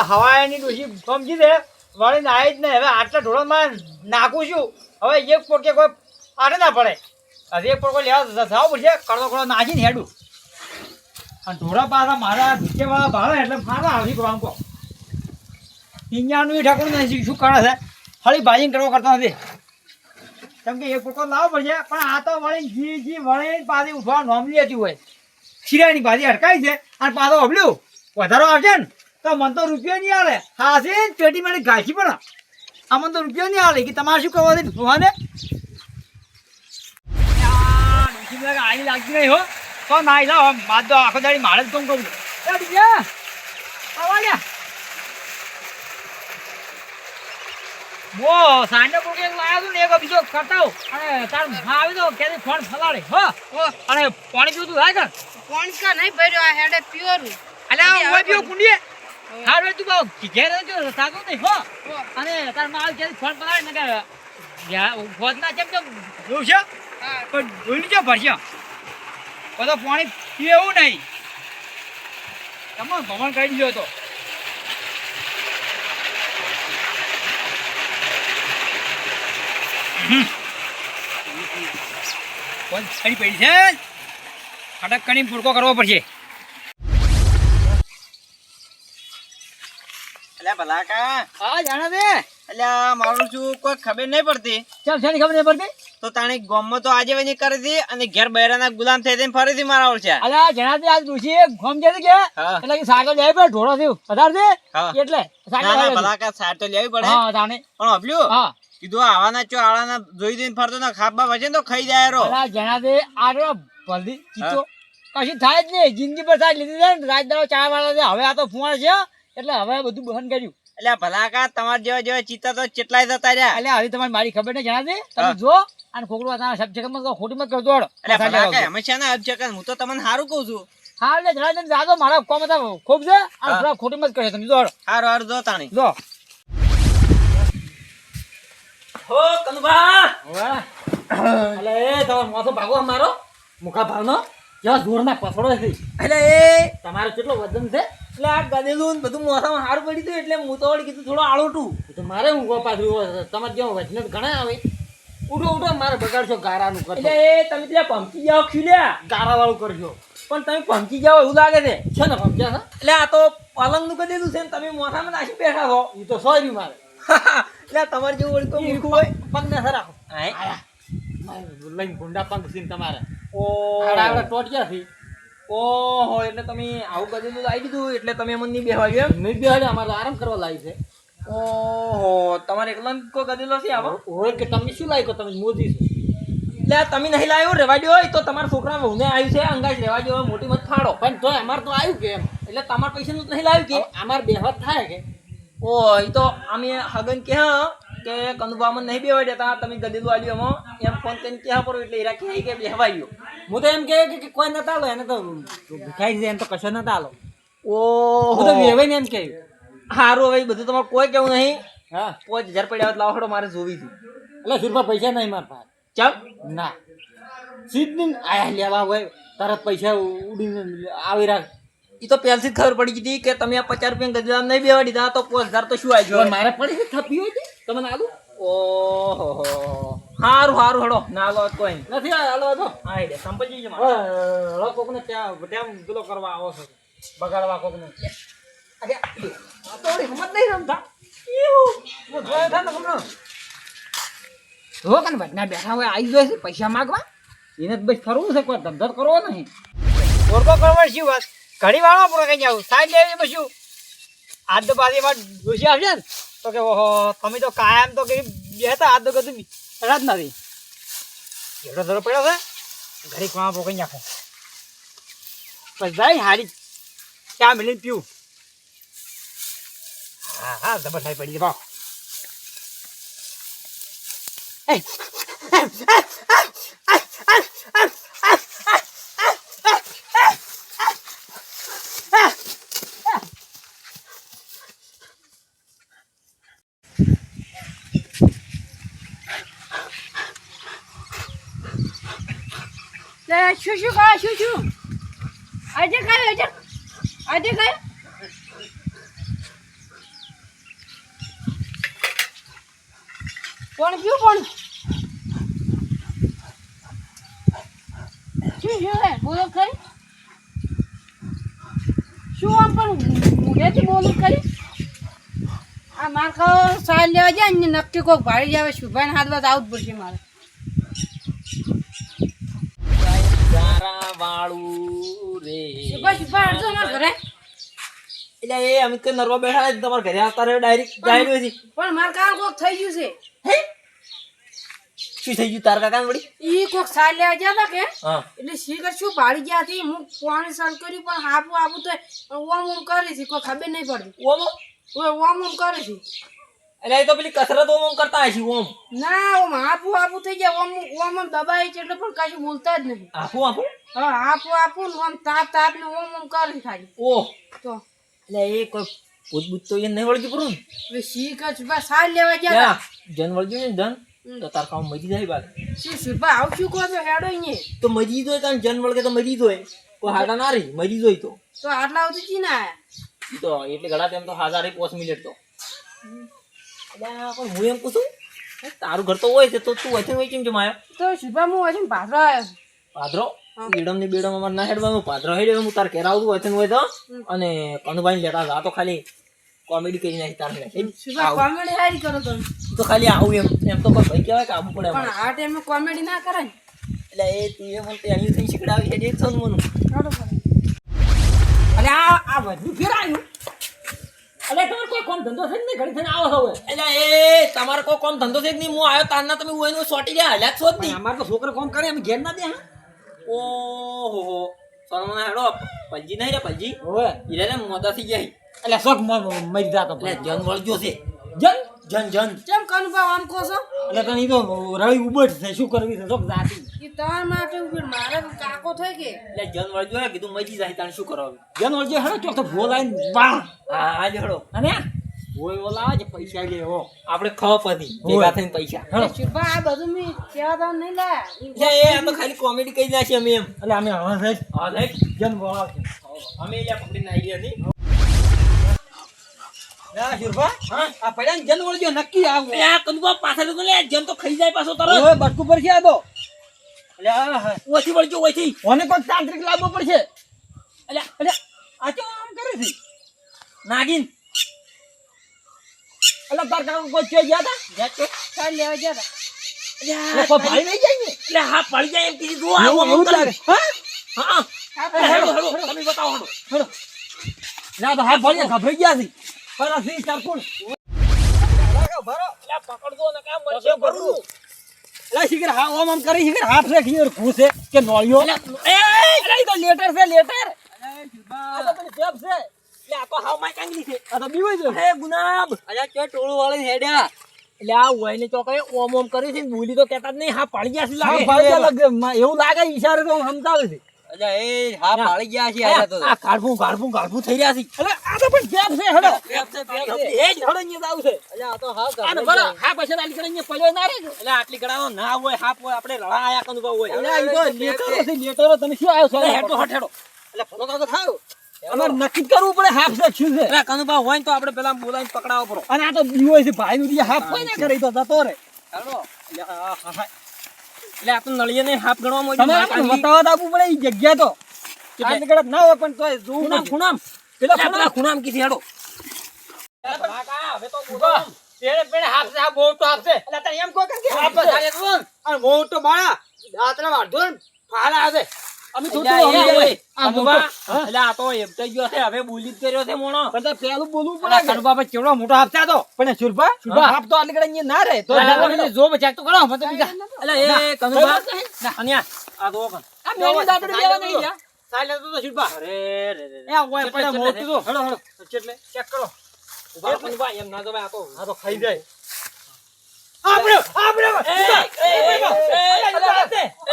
આ હવાયાની ડોશી સમજી દે વળી નાઈ જ નહીં હવે આટલા ઢોળામાં નાખું છું. હવે એક પોટકે કોઈ આટે ના પડે. હવે એક પોટકો લેવા જાવ પડશે કડો કડો નાખીને હેડું. અને ઢોળા પાછા મારા ભીખેવાળા ભાડા એટલે મારા આવી ગયો કહો ઈંજાનું ઠાકોર નથી શું કરે છે? ખાલી ભાજીને કરવો કરતા નથી. કેમ કે એક પોટકો લાવવો પડશે, પણ આ તો વળી જી જી વળી પાછી ઉઠવા નોમલી હતી હોય. શિરાની પાછી અટકાઈ છે, અને પાછો અબલ્યું વધારો આવશે ને? તો મને તો રૂપિયા નહીં આવે ને પેટી મારી ઘાસી પણ. આ મને તો રૂપિયા નહીં આવે કે તમારે શું કરવા છે ભગવાને? આની લાગતી નહીં હો. તો ના લાવ માર તો આખો દાડી મારે જ કોમ કહું બીજા આવા લ્યા. વો સાંજે કોકે લાવ્યો છું ને એક બીજો કરતા હોઉં. અને તાર આવી તો ક્યાંથી ફોન ફલાડે હો? અને પાણી પીવું તું હા કર. કા નહીં ભર્યો આ હેડે પ્યોર અલ્યા ઓય કુંડીએ. હાર તું બાવ ઘેર જો સાગો નહીં હો. અને તાર ક્યાંથી ફોન ને કે કેમ કેમ જોઉં છે. પણ જોઈ લીધો ભરશે? બધો પાણી પીએ એવું નહીં. તમે ભમણ કરી દીધો તો પડી છે. ખડક કરીને પૂરકો કરવો પડશે. અલ્યા ભલા કા હા જાણે દે એટલે મારું શું કોઈ ખબર નહીં પડતી. ચાલ છે ખબર નહીં પડતી? તો તાણે ગોમમાં તો આજે વની કરી હતી અને ઘેર બૈરાના ગુલામ થઈ થઈને ફરીથી મારા ઓળશે અલા જણા દે આજ ઋષિ ગોમ જે કે? એટલે કે સાગર જાય પર ઢોળો થયું. વધારે દે એટલે સાગર ના ના લાવે છે. ભલા કા સાર તો લેવી પડે. હા તાણે. પણ અભલ્યું હા. કીધું આવાના ચો આળાના જોઈ દઈને ફરતો ના ખાબા ને તો ખાઈ જાય રો અલા જણા દે આ રો ભલદી ચીતો કશું થાય જ નહીં. જિંદગી પર થાય લીધી છે ને. રાત દાડો ચા વાળા છે. હવે આ તો ફુવાણ છે એટલે હવે બધું બહન કર્યું. અલ્યા ભલાકા તમારા જેવા જેવા ચિત્તા તો કેટલાય થતા રહ્યા. એટલે હવે તમારી મારી ખબર ને જણા તમે જો અને ખોકડું આ શબ્દમાં ખોટી મત કરજો હંમેશા ના અબ હું તો તમને સારું કહું છું. હા એટલે જણા દે જાજો મારા કોમ હતા ખૂબ છે અને થોડા ખોટી મત કરે તમે જો. હારું હારું જો તાણી. જો હો કનુભા! વાહ અલે એ તમારો માથો ભાગો અમારો. મુખા ભાવનો જેવા જોરના પસડો છે. એટલે એ તમારો કેટલો વજન છે? એટલે આ ગદેલું ને બધું મોસામાં હારું પડી ગયું એટલે હું તો કીધું થોડો આળોટું તો મારે ઊંઘો પાછું તમારે જેવો વજન ઘણા આવે. ઉઠો ઉઠો મારે બગાડશો ગારાનું કરશો. એટલે એ તમે ત્યાં પંપી જાઓ ખીલ્યા ગારા વાળું કરશો પણ તમે પંપી જાઓ એવું લાગે છે. છે ને છે એટલે આ તો પલંગનું કદેલું છે ને તમે મોસામાં નાખી બેઠા છો એ તો સોરી મારે. એટલે તમારે જેવું કોઈ મૂર્ખું હોય. પગ ને હાય. લઈને ગુંડા પંખ છે ને તમારે. ઓ. ટોટ ગયા ટોટિયાથી ઓહો એટલે તમે આવું કદેલું આવી દીધું એટલે તમે મને નહીં બેહવા ગયો નહીં બેહવા અમારે આરામ કરવા લાવી છે. ઓહો તમારે એકલા કોઈ કદેલો છે આવો? હોય કે તમે શું લાગ્યો તમે મોદી છો. એટલે તમે નહીં લાવ્યો રેવા દો તો તમારા છોકરા હું આવ્યું છે અંગાજ રેવા દો મોટી મત ફાડો. પણ તો અમારે તો આવ્યું કે એટલે તમારા પૈસાનું નહીં લાવ્યું કે? કે અમારે બેહત થાય કે? ઓ એ તો અમે હગન કે હા કે કંદુબામાં નહીં બેવા દેતા તમે ગદી આવ્યું એમાં એમ ફોન કરીને ક્યાં પડો એટલે એરા કહે કે બેહવા આવ્યો હું તો એમ કે- કે કોઈ નતા આલો એને તો ભીખાઈ જાય એમ તો કશો નતા આલો. ઓ હું તો વેવાઈને એમ કે હારું હવે બધું તમારે કોઈ કેવું નહીં. હા. પાંચ હજાર પડ્યા લાવો હડો મારે જોવી હતી એટલે સુરપા પૈસા નહીં માર પાસે. ચાલ. ના. સીધની આયા લેવા હોય તરત પૈસા ઉડીને આવી રાખ. એ તો પહેલથી જ ખબર પડી ગઈ હતી કે તમે આ પચાસ રૂપિયા ગદેલા નહીં બેવા દીધા તો પાંચ હજાર તો શું આવી ગયો મારે પડી થપી હોય તમને આલુ ઓહો. હારું હારું હડો ના લો કોઈ. નથી હાલો તો હા એટલે સંપલ જમા મારે. કોકને ત્યાં ત્યાં ગુલો કરવા આવો છો. બગાડવા કોકને. અરે, આ તો વળી હમત નહીં રમતા. એવું. જોયો था ને હમણાં. જો કને ભટના બેઠા હોય આવી જાય છે પૈસા માગવા. એને બસ ફરવું છે કોઈ ધંધો કરવો નહીં. ઓળખો કરવા શું વાત? ઘડી વાળો આપણે કઈ જાવ સાઈડ લેવી બસ્યું આજ તો પાછી એમાં ડોસી આવશે ને? તો કે ઓહો તમે તો કાયમ તો કે બેતા આજ તો કદું બેઠા જ નથી. ઘેડો ધરો પડ્યો છે. ઘડી કોણા પોકઈ નાખો. બસ જાય હારી ચા મિલીને પીવું. હા હા જબર થાય પડી ભાવ. શું શું કહો, શું શું? આજે કયો, આજે? આજે કયો? કોણ કયું કોણ? શું શું હે બોલો ખરી. શું આમ પણ મોઢેથી બોલું ખરી? આ મારે કહો સાર લેવા જાય ને, નક્કી કોઈક ભાડી જાવે શુભાઈને હાથ વાત આવું પડશે મારે. વાળું રે. શુભા શુભા હાડજો અમારા ઘરે. એટલે એ અમે તો નરવા બેઠા છે, તમારા ઘરે આવતા રહ્યો ડાયરેક્ટ ડાયરેક્ટ હતી પણ માર કોક થઈ ગયું છે. શું થઈ ગયું તાર કાકા વળી? ઈ કોક સાલ લેવા ગયા હતા કે? એટલે શીખર શું ભાડી ગયા હતી હું પાણી સર કર્યું પણ હાપુ આપું તો ઓમ ઓમ કરી છે કોઈ ખબર નહીં પડતી. ઓમ? ઓય ઓમ ઓમ કરે છે. એટલે એ તો પેલી કસરત ઓમ ઓમ કરતા હશે ઓમ. ના ઓમ હાપું આપું થઈ જાય ઓમ ઓમ ઓમ દબાઈ છે એટલે પણ કશું બોલતા જ નહીં. આપું આપું હા આપુ આપું ને ઓમ તાપ તાપ ને ઓમ ઓમ કરે ખાલી. ઓહ. તો. એટલે એ કોઈ ભૂત ભૂત તો એ નહીં વળગી પૂરું હવે જ બસ સાલ લેવા ગયા જન વળગ્યું ને જન? તો તાર કામ મરી જાય બાદ શું છુપા આવ શું કહો છો હેડો ને તો મજી જોય તાર જન વળગે તો મજી જોય. કોઈ હાડા ના રહી મજી જોય તો. તો આટલા આવતી કી ના તો એટલે ઘણા તેમ તો હાજર પોચ મિનિટ તો. એટલે પણ હું એમ પૂછું? તારું ઘર તો હોય છે તો તું વચન હોય કેમ જમાયો તો શુભા હું હજી ભાડો આવ્યો પાદરો બેડમની બેડમ અમારે ના હેડવાનું પાદરો હેડે હું તાર ઘેર આવતું વચન હોય તો? અને કનુભાઈ લેતા હતા તો ખાલી કોમેડી કરી નાખી તારને ઘરે. કોમેડી હારી કરો તમે. તો ખાલી આવું એમ એમ તો કોઈ ભાઈ કહેવાય કે આવું પડે પણ. આ ટાઈમે કોમેડી ના કરે ને. એટલે એ તું એ મને તેણિયું થઈને શીખડાવી હેડે જ છો મને અરે આ આ વધુ ફેરાયું. અરે તમારે કોઈ કોમ ધંધો છે નહીં? ઘડી થઈને આવો હવે. એટલે એ તમારે કોઈ કોમ ધંધો છે કે નહીં? હું આવ્યો તારના તમે હું એનું સોટી ગયા હલ્યા છો જ નહીં. અમારે તો છોકરો કોમ કરે અમે ઘેર ના દે હા? ઓહો હો. સોનમના હેડો પલજી નહીં રે પલજી. હવે ઈરે ને મોદા થઈ જાય એટલે શોખ મરી જાતો એટલે જન વળગ્યો છે. જન જન જન. કેમ કનુભા આમ કહો છો? એટલે તને તો રવિ ઉબડ છે શું કરવી છે જોક જાતી. એ તાર માટે ઉબડ મારે કાકો થઈ કે એટલે જન વળજો હે કીધું મજી જાય તાણે શું કરો જન વળજો હે ચોક તો બોલાઈને વાહ. હા હા જડો. અને ઓય ઓલા જે પૈસા લે હો. આપણે ખપ હતી ભેગા થઈને પૈસા. શુભા આ બધું મેં કેવા તો નહીં લે. એ આ તો ખાલી કોમેડી કહી નાખી અમે એમ. એટલે અમે હા સાહેબ હા સાહેબ જન બોલાવશે અમે એટલે પકડીને આવી ગયા નક્કી આવું. પાછળ તો તો ખાઈ જાય પાછો તરત. બટકું પર છે આ તો ઓછી વળજો ઓછી મને કોઈ તાંત્રિક લાવવો પડશે. એટલે એટલે આ કેમ આમ કરે છે? નાગીન. કાકા કોઈ છે ગયા હતા લેવા ગયા હતા કોઈ ભાઈ નહીં જાય ને? એટલે હા પડી જાય એમ કીધું જો એવું એવું લાગે. હા? હા હેડો હેડો તમે બતાવો હેડો. હેડો. ના તો હા ભરી ગભરાઈ ગયા છે. આ સી ચારકુલ ભરો પકડજો ને કામ હા ઓમ આમ કરી હાથ ઘૂસે કે નોળિયો. એ તો લેટર છે લેટર. આ તો પેલી ટેપ છે. એટલે આ તો હાવ માય કાંગલી છે. આ તો એ ગુનાબ અલ્યા ચો ટોળું વાળી હેડ્યા. એટલે આ ઓયને ચોકએ ઓમ ઓમ કરી છે ને બોલી તો કેતા જ નહીં હા પાડી ગયા છે લાગે? માં એવું લાગે ઈશારે તો સમજાવે છે. અલ્યા એ હા પાડી ગયા છે આ કાઢવું કાઢવું કાઢવું થઈ રહ્યા છે. એટલે આ તો પણ ટેપ છે હેડો. એ જ હળો અહીંયા જાવ છે. અલ્યા આ તો હાવ આને ભરો હા પછી આલી કરે અહીંયા પડ્યો ના રે એટલે આટલી ગળાનો ના હોય હાપ હોય આપણે લડા આયા કનુભા હોય. એટલે ઈ તો લેટરો છે લેટરો તમે શું આવ્યો છો? હેડો હટ એટલે ફોટો કાઢો થાવ. અમારે નક્કી કરવું પડે હાફ છે શું છે. એટલે કનુભા હોય તો આપણે પેલા બોલાવીને પકડાવો પડો. અને આ તો બીવો છે ભાઈ નું હાફ કોઈ ને કરે તો જતો રે હેડો હા હા. એટલે આ તો ને હાફ ગણવા તમારે વતાવત આપવું પડે એ જગ્યા તો? આટલી ના હોય પણ તોય જોવું ખૂણામ ખૂણામ. પેલા ખૂણામ. કીધી હેડો. આ મોટો હાફ છે એટલે તને એમ કહો કે કે હાફ છે આ અને મોટો માળા દાંતરા વાઢો ફાળા આવે. અમે એટલે અમે. આ. એટલે તો એમટાઈ ગયો છે હવે બોલી જ કર્યો છે મોણો પણ તો પેલું બોલવું પડે કે. કનુભા ભાઈ કેવડો મોટો આ તો પણ શુરભા શુરભા. હાફ તો આટલી અહીંયા ના રહે તો તો. જો બચાક તો કરો મને તો બીજા એટલે એ કનુભા ના. અને આ તો કન. આ મેની દાંતડી લેવા નહીં ગયા. સાલે તો તો શુભા અરે રે રે. એ ઓય કેટલે મોટું તો હેડો હેડો કેટલે ચેક કરો ઊભા કનુભા, એમ ના જવાય આ તો. આ તો ખાઈ જાય આપણે આપણે એ, એ, એ, એ, એ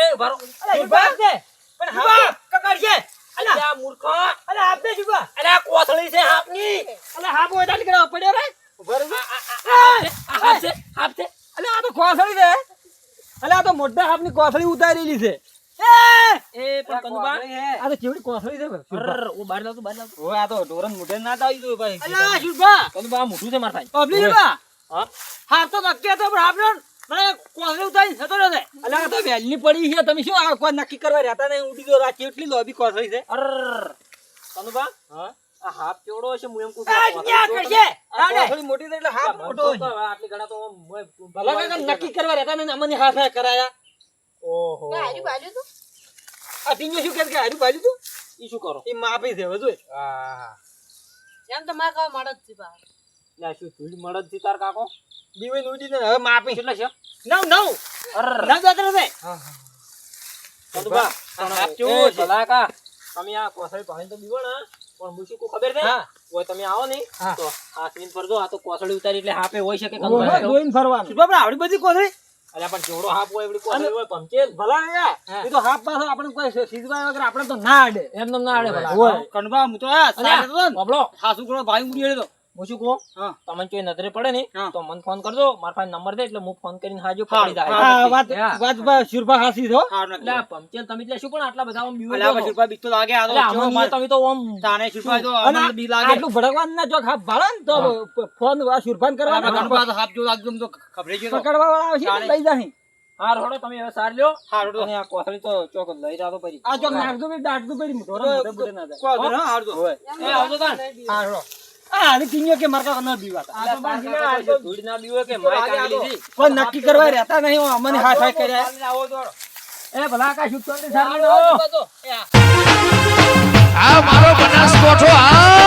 એ એ, પણ કકડ છે આ મૂર્ખા. અલા આપને શુભા અલા, આ કોથળી છે હાથની. અલા હાફ હોય તો આટલી પડ્યો રે ઊભા રહો. છે, હાથ છે. અલે આ તો કોથળી છે અલે આ તો મોટા હાફની કોથળી ઉતારેલી છે એ, પણ કનુભા. આ તો કેવડી કોથળી છે. ઓ, બહાર લાવ તું, બહાર લાવ તું. આ તો ઢોરન મોઢે ના આવી તો ભાઈ અલા મોટું છે માર થાય પબ્લિક શુભા હા? હાફ તો નક્કી હતો પણ આપણે અલા તો વહેલની પડી છે. તમે શું આ કોઈ નક્કી કરવા રહેતા નહીં? ઉડી દો રાખી એટલી લોબી કોસરી છે. અર કનુભા આ હાફ કેવડો હશે? હું એમ કહું આ ન્યા કરશે. રાડે. કોસળી મોટી એટલે હાથ મોટો મોટો આટલી ઘણા તો ભલા નક્કી કરવા રહેતા નહીં અમને હાથ હાથ કરાયા. ઓહો. કે હારી બાજુ તું. આ શું કહે કે હારી બાજુ તું? ઈ શું કરો? એ માપી છે હવે જોઈ એમ તો મારે કહો મળે જ છે બા શું મળદથી તાર કાકો? દીવેલ ઉડીને હવે માપી કેટલા છે નવ નવ. નવ જાતર છે. કલાકા તમે આ કોસળી પાણી તો દીવો ને પણ હું શું ખબર છે. તમે આવો ને. તો હાથની ફરજો આ તો કોસળી ઉતારી એટલે હાપે હોય શકે જોઈને ફરવાનું. શું બાપરા આવડી બધી કોસળી અલ્યા પણ જોડો હાપ હોય એવડી કોસળી હોય પમચેલ ભલા. એ તો હાફ પાછો આપણે કોઈ સીધવા વગર આપણે તો ના આડે. એમ ના આડે ભલા કણબા હું તો આ સાડે તો ને. ભાઈ ઉડી હેડ્યો હું શું કહું તમને કોઈ નજરે પડે ને તો મને ફોન કરજો મારા પાસે નંબર દે એટલે હું ફોન કરીને હાજો હા, પકડી જાય વાત વાત શુરભા હાસી છો એટલે પંચેલ તમે એટલે શું પણ આટલા બધા આમ બીવો છો? પછી રૂપિયા લાગે આ તો તમે તો આમ તાને શુરભા તો અમને બી લાગે આટલું ભડકવાનું ના જો હાફ ભાળે ને તો ફોન આ શુરભાન કરવા કરવાના કનબા તો હાફ જો લાગતું તો ખબરે ગયો પકડવા વાળા આવશે લઈ જાહી હા રોડો તમે હવે સાર લ્યો હા રોડો અને આ કોથળી તો ચોક લઈ જાતો પછી આ ચોક બે દાટ દો પડી મોઢો મોઢે ના જાય કોઈ હા હારું એ આવજો તાન હા રો નક્કી કરવા રહેતા નહીં અમને હાથ હાથ કર્યા. એ ભલા આકાશ ઉત્તર આવો તો. એ આ. આ મારો બનાસકોઠો આ